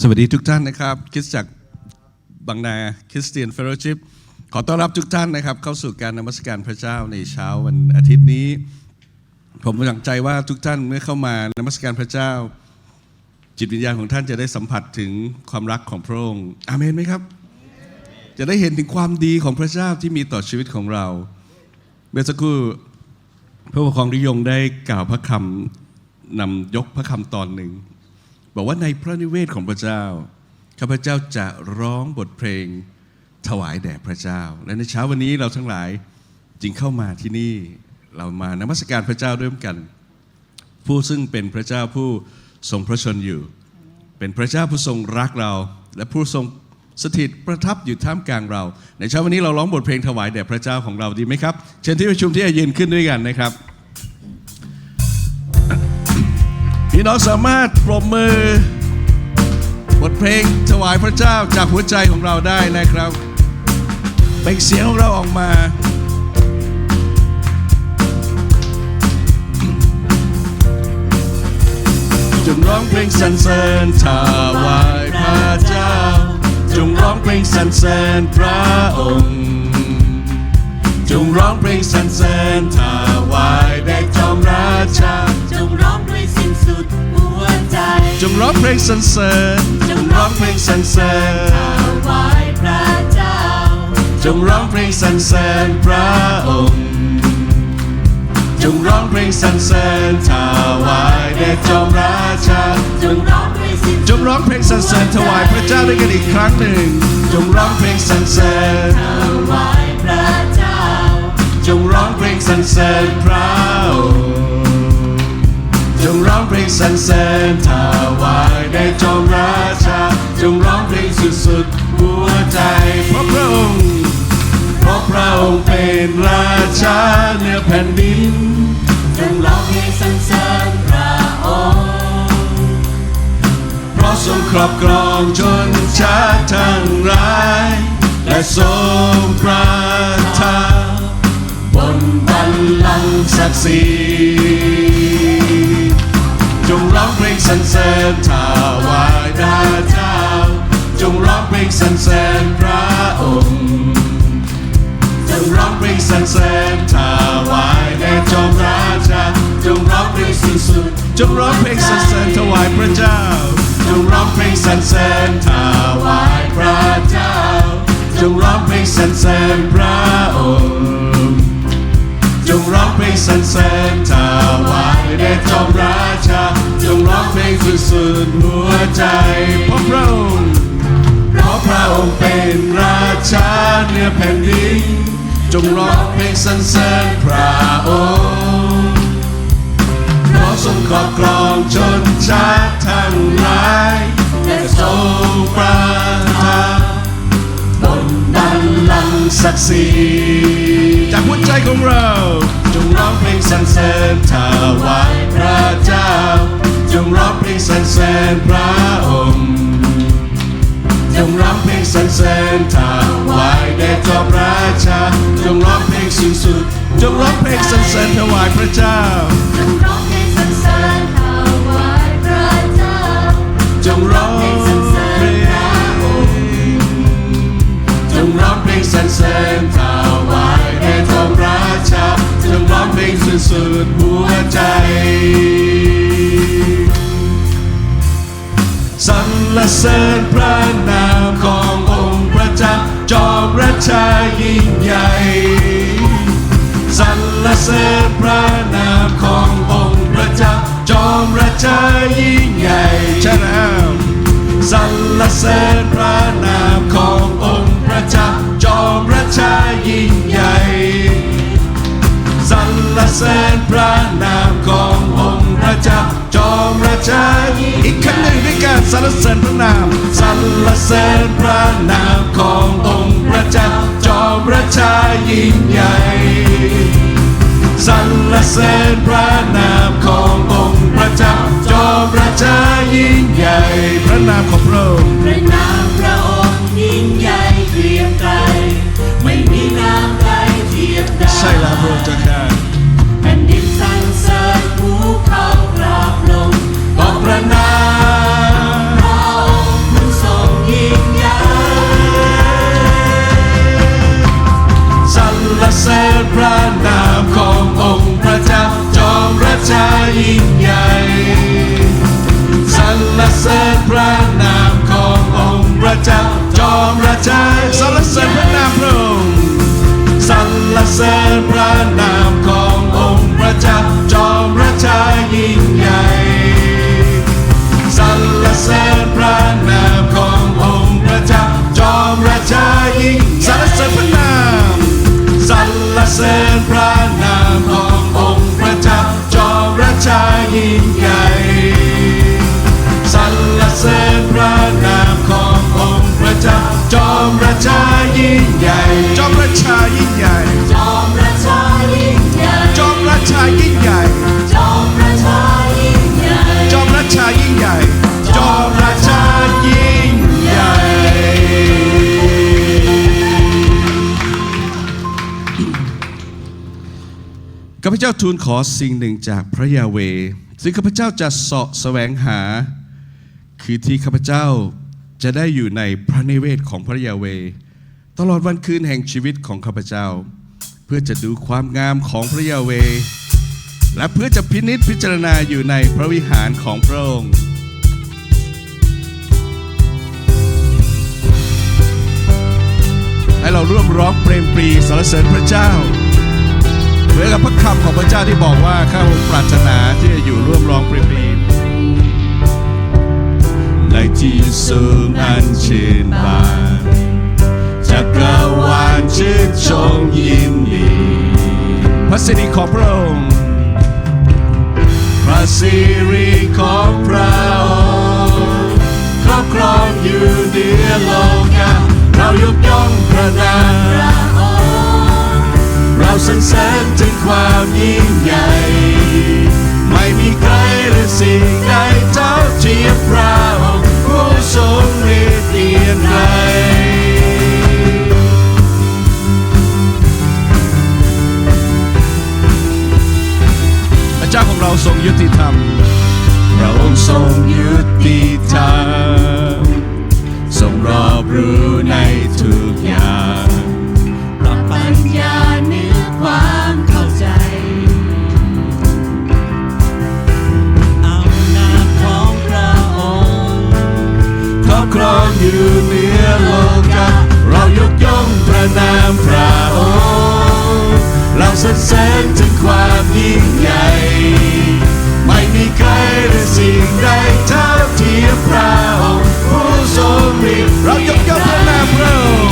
สวัสดีทุกท่านนะครับคริสตจักบางนาคริสเตียนเฟโลชิพขอต้อนรับทุกท่านนะครับ เข้าสู่การนมัสการพระเจ้าในเช้าวันอาทิตย์นี้ ผมหวังใจว่าทุกท่านเมื่อเข้ามานมัสการพระเจ้า จิตวิญญาณของท่านจะได้สัมผัสถึงความรักของพระองค์อาเมนไหมครับ จะได้เห็นถึงความดีของพระเจ้าที่มีต่อชีวิตของเราเมื่อสักครู่พระปกครองดิยงได้กล่าวพระคำนำยกพระคำตอนหนึ่ง บอกว่าในพระนิเวศของพระเจ้าข้าพเจ้าจะร้องบทเพลงถวายแด่พระเจ้า และในเช้าวันนี้เราทั้งหลายจึงเข้ามาที่นี่เรามานมัสการพระเจ้าด้วยกัน ผู้ซึ่งเป็นพระเจ้าผู้ทรงพระชนอยู่ เป็นพระเจ้าผู้ทรงรักเรา และผู้ทรงสถิตประทับอยู่ท่ามกลางเรา ในเช้าวันนี้เราร้องบทเพลงถวายแด่พระเจ้าของเราดีไหมครับ เชิญที่ประชุมที่จะยืนขึ้นด้วยกันนะครับ พี่น้องสามารถปรบมือบทเพลงถวายพระเจ้าจากหัวใจของเราได้นะครับเปล่งเสียงของเราออกมาจงร้องเพลงสรรเสริญถวายพระเจ้า จงร้องเพลงสรรเสริญพระองค์ จงร้องเพลงสรรเสริญถวายแด่จอมราชา จจงร้องเพลงสรรเสริญจงร้องเพลงสรรเสริญถวายพระเจ้า จงร้องเพลงสรรเสริญพระองค์จงร้องเพลงสรรเสริญถวายแด่จอมราชาจงร้องด้วยสิ้นจงร้องเพลงสรรเสริญถวายพระเจ้าด้วยกันอีกครั้งหนึ่ง จงร้องเพลงสรรเสริญถวายพระเจ้า จงร้องเพลงสรรเสริญพระองค์ จงร้องเพลงสรรเสริญถวายแด่จอมราชา จงร้องเพลงสุดๆหัวใจเพราะพระองค์เพราะพระองค์เป็นราชาเหนือแผ่นดิน จงร้องให้สรรเสริญพระองค์เพราะทรงครอบครองชนชาติทั้งหลายและทรงประทานบนบัลลังก์ศักดิ์ศรีจงร้องเพลง สรรเสริญถวายพระเจ้า จงร้องเพลงสรรเสริญพระองค์จงร้องเพลงสรรเสริญถวายแด่จอมราชาจงร้องเพลงสิ้นสุดจงร้องเพลงสรรเสริญถวายพระเจ้า จงร้องเพลงสรรเสริญถวายพระเจ้า จงร้องเพลงสรรเสริญพระองค์ งร้องเพลงสรรเสริญถวายแด่จอมราชา จงร้องเพลงสุดสุดหัวใจเพราะพระองค์เพราะพระองค์เป็นราชาเหนือแผ่นดิน จงร้องเพลงสรรเสริญพระองค์เพราะทรงครอบครองชนชาติทั้งหลายและทรงประทานบนบัลลังก์ศักดิ์ศรีจากหัว ใจของเราจงร้องเพลงสรรเสริญถวายพระเจ้า จงร้องเพลงสรรเสริญพระองค์จงร้องเพลงสรรเสริญถวายแด่จอมราชา จงร้องเพลงสูงสุด จงร้องเพลงสรรเสริญถวายพระเจ้า จงร้องให้สรรเสริญถวายพระเจ้า จงร้องเพลงจงร้องเพลงสรรเสริญ ชาจงร้องเพลงสุดสุดๆหัวใจสรรเสริญพระนามขององค์พระเจ้าจอมราชายิ่งใหญ่สรรเสริญพระนามขององค์พระเจ้าจอมราชายิ่งใหญ่ใช่แล้วสรรเสริญพระนามขององค์พระเจ้าจอมราชายิ่งใหญ่ สรรเสริญพระนามขององค์พระเจ้าจอมราชาอีกครั้งหนึ่งด้วยการสรรเสริญพระนามสรรเสริญพระนามขององค์พระเจ้าจอมราชายิ่งใหญ่สรรเสริญพระนามขององค์พระเจ้าจอมราชายิ่งใหญ่ พระนามของพระองค์ ยิ่งใหญ่สรรเสริญพระนามขององค์พระเจ้าจอมราชาสรรเสริญพระนามพระองค์สรรเสริญพระนามขององค์พระเจ้าจอมราชายิ่งใหญ่สรรเสริญพระนามขององค์พระเจ้าจอมราชายิ่งใหญ่สรรเสริญพระนามสรรเสริญ ชายิ่งใหญ่สรรเสริญพระนามขององค์พระเจ้าจอมพระชายิ่งใหญ่ จอมพระชายิ่งใหญ่ จอมพระชายิ่งใหญ่ จอมพระชายิ่งใหญ่ จอมพระชายิ่งใหญ่ จอมพระชายิ่งใหญ่ เจ้าทูลขอสิ่งหนึ่งจากพระยาเวซึ่งข้าพเจ้าจะเสาะแสวงหา คือที่ข้าพเจ้าจะได้อยู่ในพระนิเวศของพระยาเว ตลอดวันคืนแห่งชีวิตของข้าพเจ้า เพื่อจะดูความงามของพระยาเว และเพื่อจะพินิจพิจารณาอยู่ในพระวิหารของพระองค์ให้เราร่วมร้องเปรมปรีสรรเสริญพระเจ้า เหมือนกับพระคำของพระเจ้าที่บอกว่าข้าปรารถนาที่จะอยู่ร่วมร้องปรมปรีในที่สูงอันชื่นบานจักรวาลชื่นชมยินดีพระสิริของพระองค์พระสิริของพระองค์ครอบครองอยู่เหนือโลกาเรายกย่องพระนามเราสรรเสริญถึงความยิ่งใหญ่ ไม่มีใครหรือสิ่งใดเท่าเทียมพระองค์ผู้ทรงฤทธิ์เดียนไกลพระเจ้าของเราทรงยุติธรรมพระองค์ทรงยุติธรรมทรงรอบรู้ในทุกอย่าง อยู่เหนือโลกาเรายกย่องพระนามพระองค์เราสรรเสริญถึงความยิ่งใหญ่ ไม่มีใครหรือสิ่งใดเท่าเทียมพระองค์ผู้ทรงฤทธิ์เรายกย่องพระนามพระองค์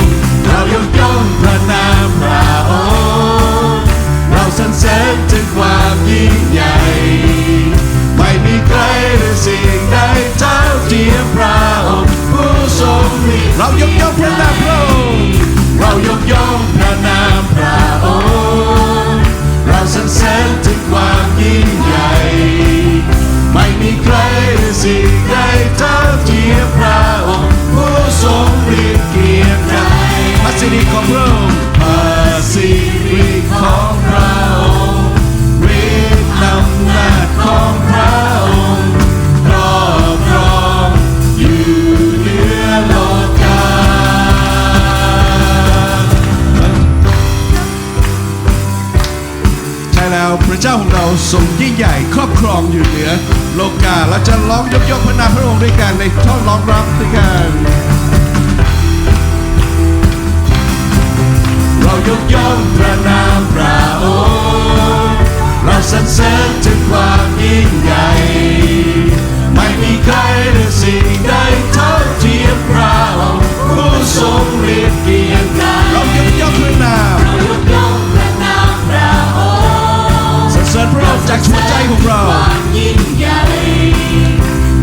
ทรงยิ่งใหญ่ครอบครองอยู่เหนือ โลกาเราจะร้องยกย่องพระนามพระองค์ด้วยกันในท่อนร้องรับด้วยกันเรายกย่องพระนามพระองค์เราสรรเสริญถึงความยิ่งใหญ่ ไม่มีใครหรือสิ่งใดเท่าเทียมพระองค์ผู้ทรงฤทธิ์เกียรติเรายกย่องพระนาม ยิ่งใหญ่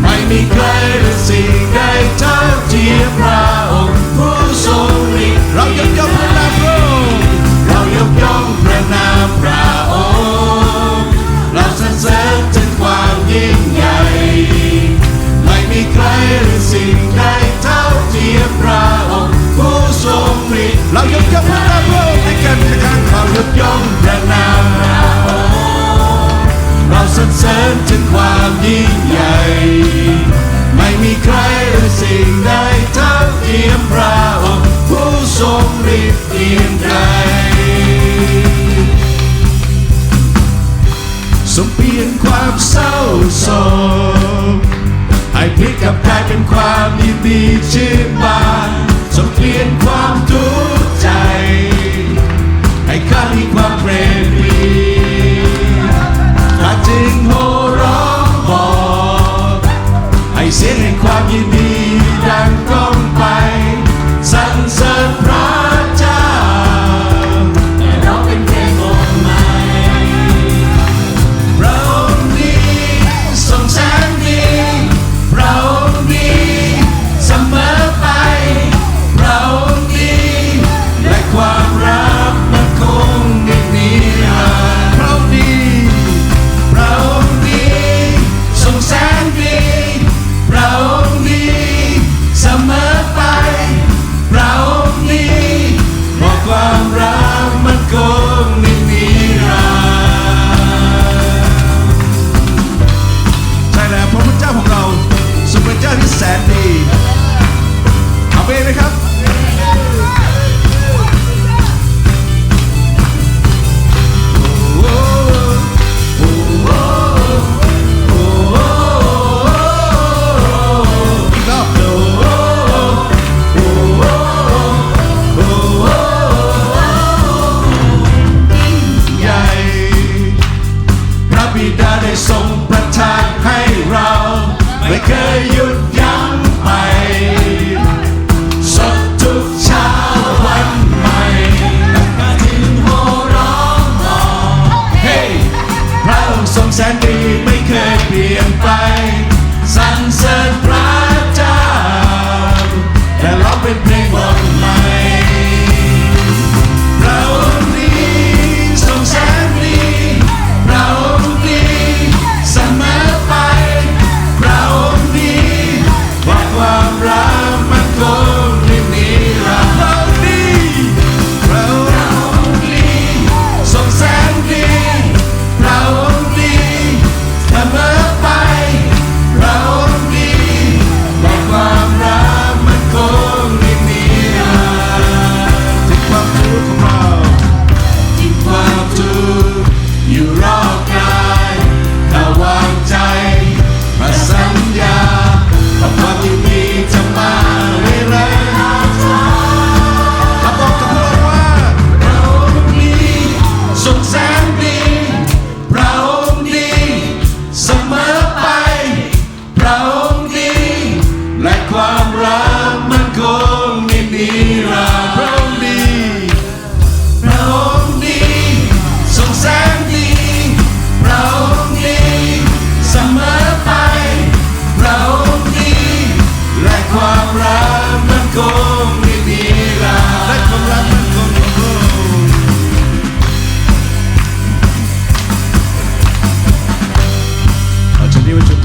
ไม่มีใครหรือสิ่งใดเท่าเทียมพระองค์ผู้ทรงฤทธิ์เรายกย่องพระนามพระองค์เรายกย่องพระนามพระองค์เราสรรเสริญถึงความยิ่งใหญ่ไม่มีใครหรือสิ่งใดเท่าเทียมพระองค์ผู้ทรงฤทธิ์เรายกย่องพระนามพระองค์ให้กันในการเรายกย่องพระนาม สรรเสริญถึงความยิ่งใหญ่ ไม่มีใครหรือสิ่งใดเท่าเทียมพระองค์ผู้ทรงฤทธิ์เพียงใดทรงเปลี่ยนความเศร้าโศกให้พลิกกลับกลายเป็นความยินดีชื่นบานทรงเปลี่ยนความทุกข์ใจ ให้ข้ามีความเปรม เสียงแห่งความยินดีดังก้องไปสรรเสริญพระ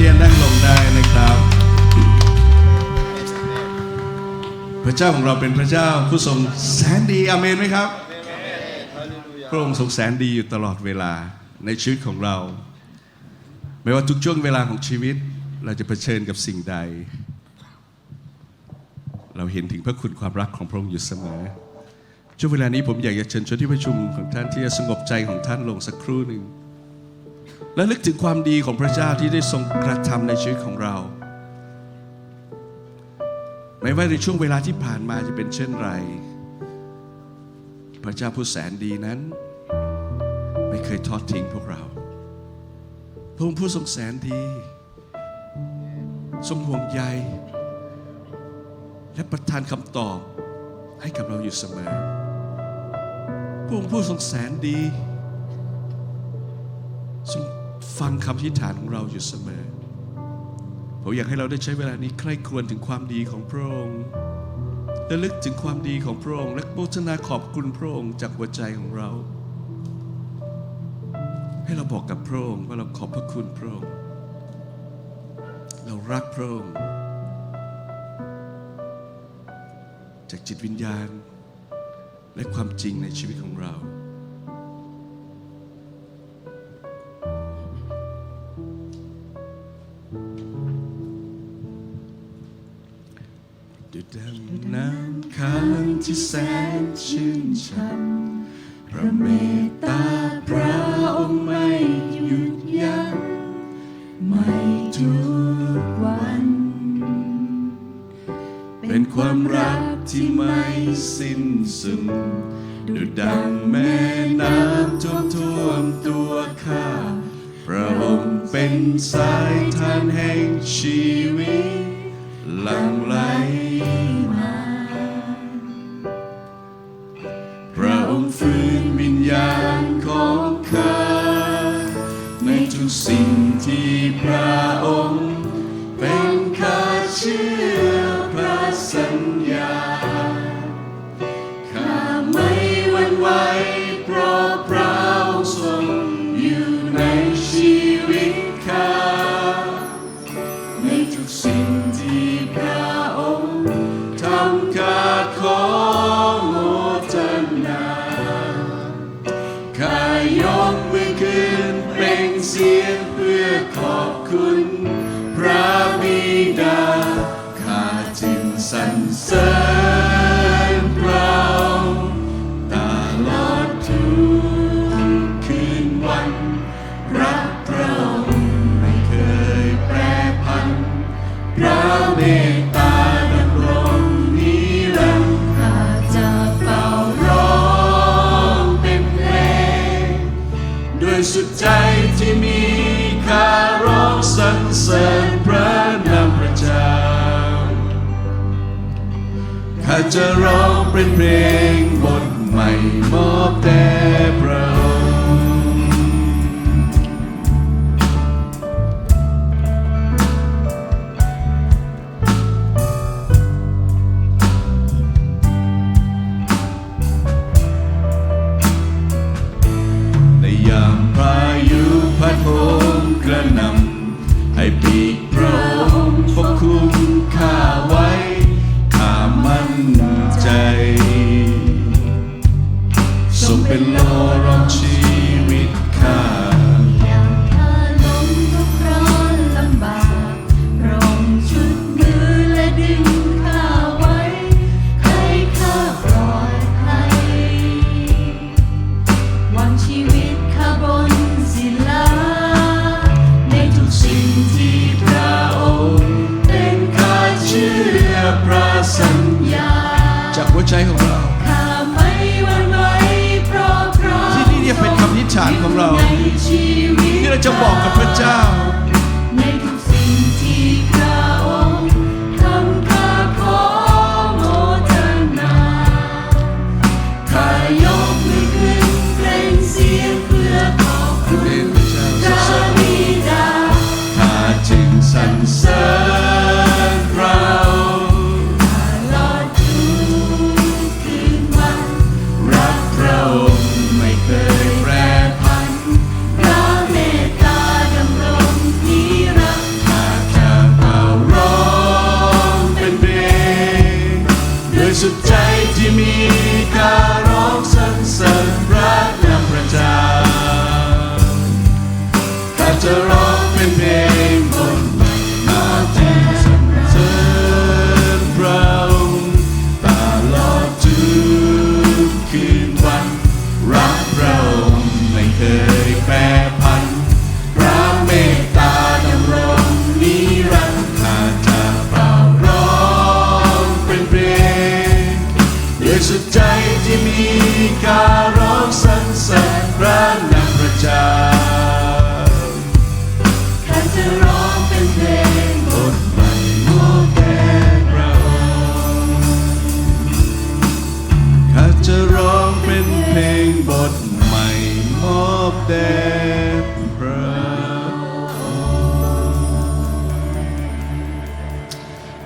ที่จะนั่งลงได้นะครับ พระเจ้าของเราเป็นพระเจ้าผู้ทรงแสนดีอเมนไหมครับพระองค์ทรงแสนดีอยู่ตลอดเวลาในชีวิตของเรา ไม่ว่าทุกช่วงเวลาของชีวิตเราจะเผชิญกับสิ่งใด เราเห็นถึงพระคุณความรักของพระองค์อยู่เสมอช่วงเวลานี้ผมอยากจะเชิญชวนที่ประชุมของท่านที่จะสงบใจของท่านลงสักครู่หนึ่ง และลึกถึงความดีของพระเจ้าที่ได้ทรงกระทำในชีวิตของเราไม่ว่าในช่วงเวลาที่ผ่านมาจะเป็นเช่นไร พระเจ้าผู้แสนดีนั้น ไม่เคยทอดทิ้งพวกเราพระองค์ผู้ทรงแสนดี ทรงห่วงใย และประทานคำตอบให้กับเราอยู่เสมอพระองค์ผู้ทรงแสนดี ฟังคำอธิษฐานของเราอยู่เสมอ ผมอยากให้เราได้ใช้เวลานี้ใคร่ครวญถึงความดีของพระองค์และลึกถึงความดีของพระองค์ และโมทนาขอบคุณพระองค์จากหัวใจของเรา ให้เราบอกกับพระองค์ว่าเราขอบพระคุณพระองค์ เรารักพระองค์ จากจิตวิญญาณ และความจริงในชีวิตของเรา ชื่นชัน พระเมตตาพระองค์ไม่หยุดยั้งไม่ทุกวัน เป็นความรักที่ไม่สิ้นสุดดุดดังแม่น้ำท่วมท่วมตัวข้าพระองค์เป็นสายทานแห่งชีวิตหลั่งไหลมา สิ่งที่พระองค์ เสียงเพื่อขอบคุณ พระบิดาข้าจึงสรรเสริญ ข้าจะร้องเป็นเพลงบทใหม่มอบแด่พระ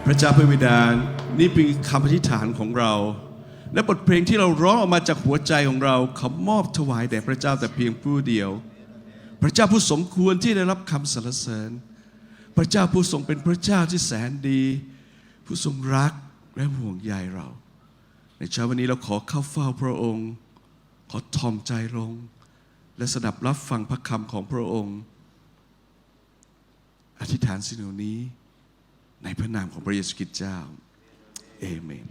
พระเจ้าพระบิดานี่เป็นคำอธิษฐานของเรา และบทเพลงที่เราร้องออกมาจากหัวใจของเราเขามอบถวายแด่พระเจ้าแต่เพียงผู้เดียว พระเจ้าผู้สมควรที่ได้รับคำสรรเสริญ พระเจ้าผู้ทรงเป็นพระเจ้าที่แสนดี ผู้ทรงรักและห่วงใยเรา ในเช้าวันนี้เราขอเข้าเฝ้าพระองค์ ขอทอมใจลง และสดับรับฟังพระคำของพระองค์ อธิษฐานสิ่งเหล่านี้ ในพระนามของพระเยซูคริสต์เจ้าเอเมน